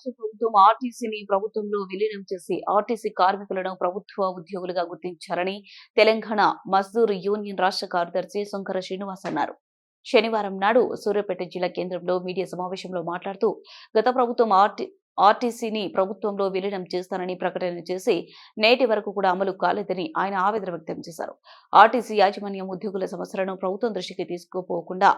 రాష్ట్ర ప్రభుత్వం ఆర్టీసీని ప్రభుత్వంలో విలీనం చేసి ఆర్టీసీ కార్మికులను ప్రభుత్వ ఉద్యోగులుగా గుర్తించారని తెలంగాణ మజ్దూర్ యూనియన్ రాష్ట్ర కార్యదర్శి శంకర శ్రీనివాస్ అన్నారు. శనివారం నాడు సూర్యాపేట జిల్లా కేంద్రంలో మీడియా సమావేశంలో మాట్లాడుతూ గత ప్రభుత్వం ఆర్టీ ఆర్టీసీని ప్రభుత్వంలో విలీనం చేస్తానని ప్రకటన చేసి నేటి వరకు కూడా అమలు కాలేదని ఆయన ఆవేదన వ్యక్తం చేశారు. ఆర్టీసీ యాజమాన్యం ఉద్యోగుల సమస్యలను ప్రభుత్వం దృష్టికి తీసుకుపోకుండా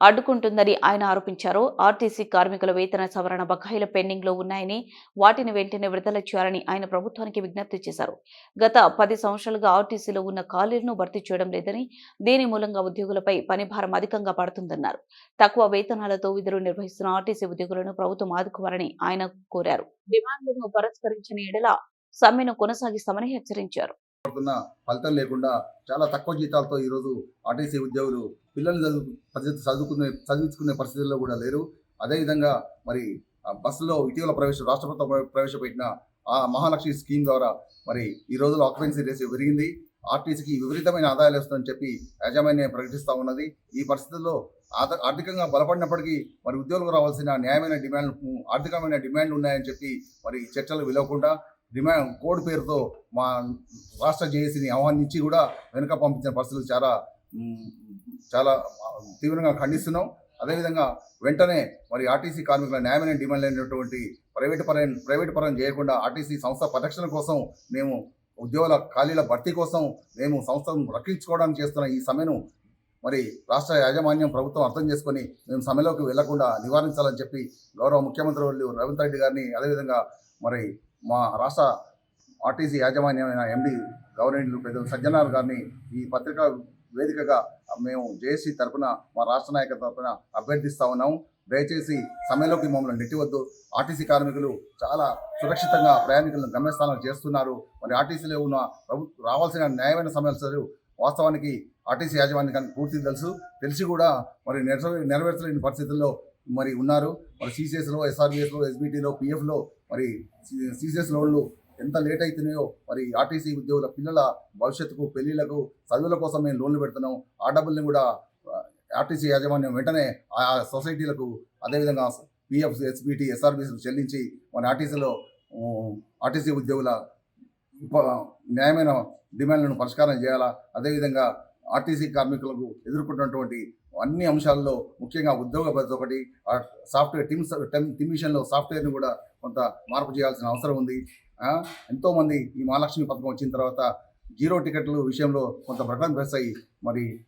అడ్డుకుంటుందని ఆయన ఆరోపించారు. ఆర్టీసీ కార్మికుల వేతన సవరణ బకాయిల పెండింగ్లో ఉన్నాయని వాటిని వెంటనే విడుదల చేయాలని ఆయన ప్రభుత్వానికి విజ్ఞప్తి చేశారు. గత పది సంవత్సరాలుగా ఆర్టీసీలో ఉన్న ఖాళీలను భర్తీ చేయడం లేదని దీని మూలంగా ఉద్యోగులపై పనిభారం అధికంగా పడుతుందన్నారు. తక్కువ వేతనాలతో విధులు నిర్వహిస్తున్న ఆర్టీసీ ఉద్యోగులను ప్రభుత్వం ఆదుకోవాలని ఆయన కోరారు. డిమాండ్లను పరిష్కరించిన ఎడల సమ్మెను కొనసాగిస్తామని హెచ్చరించారు. పడుతున్న ఫలితం లేకుండా చాలా తక్కువ జీతాలతో ఈరోజు ఆర్టీసీ ఉద్యోగులు పిల్లల్ని చదువు పరిస్థితి చదువుకునే చదివించుకునే పరిస్థితుల్లో కూడా లేరు. అదేవిధంగా మరి బస్సులో ఇటీవల ప్రవేశ రాష్ట్ర ప్రభుత్వం ప్రవేశపెట్టిన ఆ మహాలక్ష్మి స్కీమ్ ద్వారా మరి ఈ రోజులో ఆక్యుపెన్సీ రేషియో పెరిగింది. ఆర్టీసీకి విపరీతమైన ఆదాయాలు వస్తుందని చెప్పి యాజమాన్యం ప్రకటిస్తూ ఉన్నది. ఈ పరిస్థితుల్లో ఆర్థికంగా బలపడినప్పటికీ మరి ఉద్యోగులకు రావాల్సిన న్యాయమైన డిమాండ్ ఆర్థికమైన డిమాండ్లు ఉన్నాయని చెప్పి మరి చర్చలు విలవకుండా డిమాండ్ కోడ్ పేరుతో మా రాష్ట్ర జేఏసీని ఆహ్వానించి కూడా వెనుక పంపించిన పరిస్థితులు చాలా చాలా తీవ్రంగా ఖండిస్తున్నాం. అదేవిధంగా వెంటనే మరి ఆర్టీసీ కార్మికుల న్యాయమైన డిమాండ్ లేనటువంటి ప్రైవేట్ పరం ప్రైవేట్ పరం చేయకుండా ఆర్టీసీ సంస్థ పరిరక్షణ కోసం మేము ఉద్యోగుల ఖాళీల భర్తీ కోసం మేము సంస్థను రక్షించుకోవడానికి చేస్తున్న ఈ సమ్మెను మరి రాష్ట్ర యాజమాన్యం ప్రభుత్వం అర్థం చేసుకొని మేము సమ్మెలోకి వెళ్ళకుండా నివారించాలని చెప్పి గౌరవ ముఖ్యమంత్రి వాళ్ళు రవీంద్ర రెడ్డి గారిని అదేవిధంగా మరి మా రాష్ట్ర ఆర్టీసీ యాజమాన్యమైన ఎండి గవర్నమెంట్ పెద్ద సజ్జనార్ గారిని ఈ పత్రికా వేదికగా మేము జేఏసీ తరపున మా రాష్ట్ర నాయకుల తరపున అభ్యర్థిస్తా ఉన్నాము. దయచేసి సమయంలోకి మమ్మల్ని నెట్టివద్దు. ఆర్టీసీ కార్మికులు చాలా సురక్షితంగా ప్రయాణికులను గమ్యస్థానాలు చేస్తున్నారు. మరి ఆర్టీసీలో ఉన్న ప్రభు రావాల్సిన న్యాయమైన సమస్యలు వాస్తవానికి ఆర్టీసీ యాజమాన్యానికి పూర్తి తెలుసు. తెలిసి కూడా మరి నెరవేర్చలేని పరిస్థితుల్లో మరి ఉన్నారు. మరి సీసీఎస్లో ఎస్ఆర్బిఎస్లో ఎస్బిటీలో పిఎఫ్లో మరి సీసీఎస్ లోన్లు ఎంత లేట్ అవుతున్నాయో మరి ఆర్టీసీ ఉద్యోగుల పిల్లల భవిష్యత్తుకు పెళ్ళిళ్ళకు చదువుల కోసం మేము లోన్లు పెడుతున్నాం. ఆ డబ్బుల్ని కూడా ఆర్టీసీ యాజమాన్యం వెంటనే ఆ సొసైటీలకు అదేవిధంగా పిఎఫ్ ఎస్బిటి ఎస్ఆర్బిస్ చెల్లించి మన ఆర్టీసీలో ఆర్టీసీ ఉద్యోగుల ఉప- న్యాయమైన డిమాండ్లను పరిష్కారం చేయాలా? అదేవిధంగా ఆర్టీసీ కార్మికులకు ఎదుర్కొంటున్నటువంటి అన్ని అంశాల్లో ముఖ్యంగా ఉద్యోగ భద్రత ఒకటి సాఫ్ట్వేర్ టీమ్ టీమ్ సాఫ్ట్వేర్ని కూడా కొంత మార్పు చేయాల్సిన అవసరం ఉంది. ఎంతోమంది ఈ మహాలక్ష్మి పథకం వచ్చిన తర్వాత జీరో టికెట్ల విషయంలో కొంత ప్రకటన ప్రెస్ అయ్యి మరి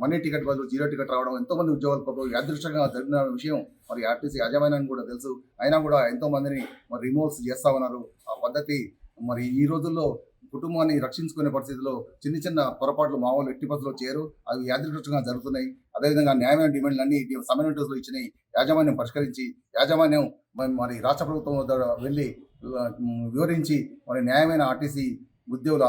మనీ టికెట్ బదులు జీరో టికెట్ రావడం ఎంతోమంది ఉద్యోగులకు యాదృష్టంగా జరిగిన విషయం మరి ఆర్టీసీ యాజమాన్యానికి కూడా తెలుసు. అయినా కూడా ఎంతోమందిని మరి రిమూవల్స్ చేస్తా ఉన్నారు. ఆ పద్ధతి మరి ఈ రోజుల్లో కుటుంబాన్ని రక్షించుకునే పరిస్థితిలో చిన్న చిన్న పొరపాట్లు మామూలు ఎట్టి పద్ధతిలో చేయరు. అవి యాదృష్టంగా జరుగుతున్నాయి. అదేవిధంగా న్యాయమైన డిమాండ్లు అన్ని సమ్మె నోటీసులు ఇచ్చినాయి. యాజమాన్యం పరిష్కరించి యాజమాన్యం మరి- మరి రాష్ట్ర ప్రభుత్వం వెళ్ళి వివరించి మరి న్యాయమైన ఆర్టీసీ ఉద్యోగుల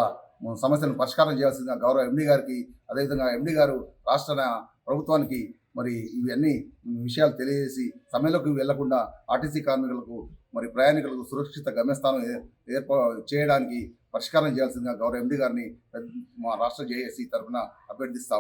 సమస్యలను పరిష్కారం చేయాల్సిందిగా గౌరవ ఎండీ గారికి అదేవిధంగా ఎండీ గారు రాష్ట్ర ప్రభుత్వానికి మరి ఇవన్నీ విషయాలు తెలియజేసి సమయంలోకి వెళ్ళకుండా ఆర్టీసీ కార్మికులకు మరి ప్రయాణికులకు సురక్షిత గమ్యస్థానం ఏ- ఏర్పా చేయడానికి పరిష్కారం చేయాల్సిందిగా గౌరవ ఎండి గారిని మా రాష్ట్ర జేఏసీ తరఫున అభ్యర్థిస్తా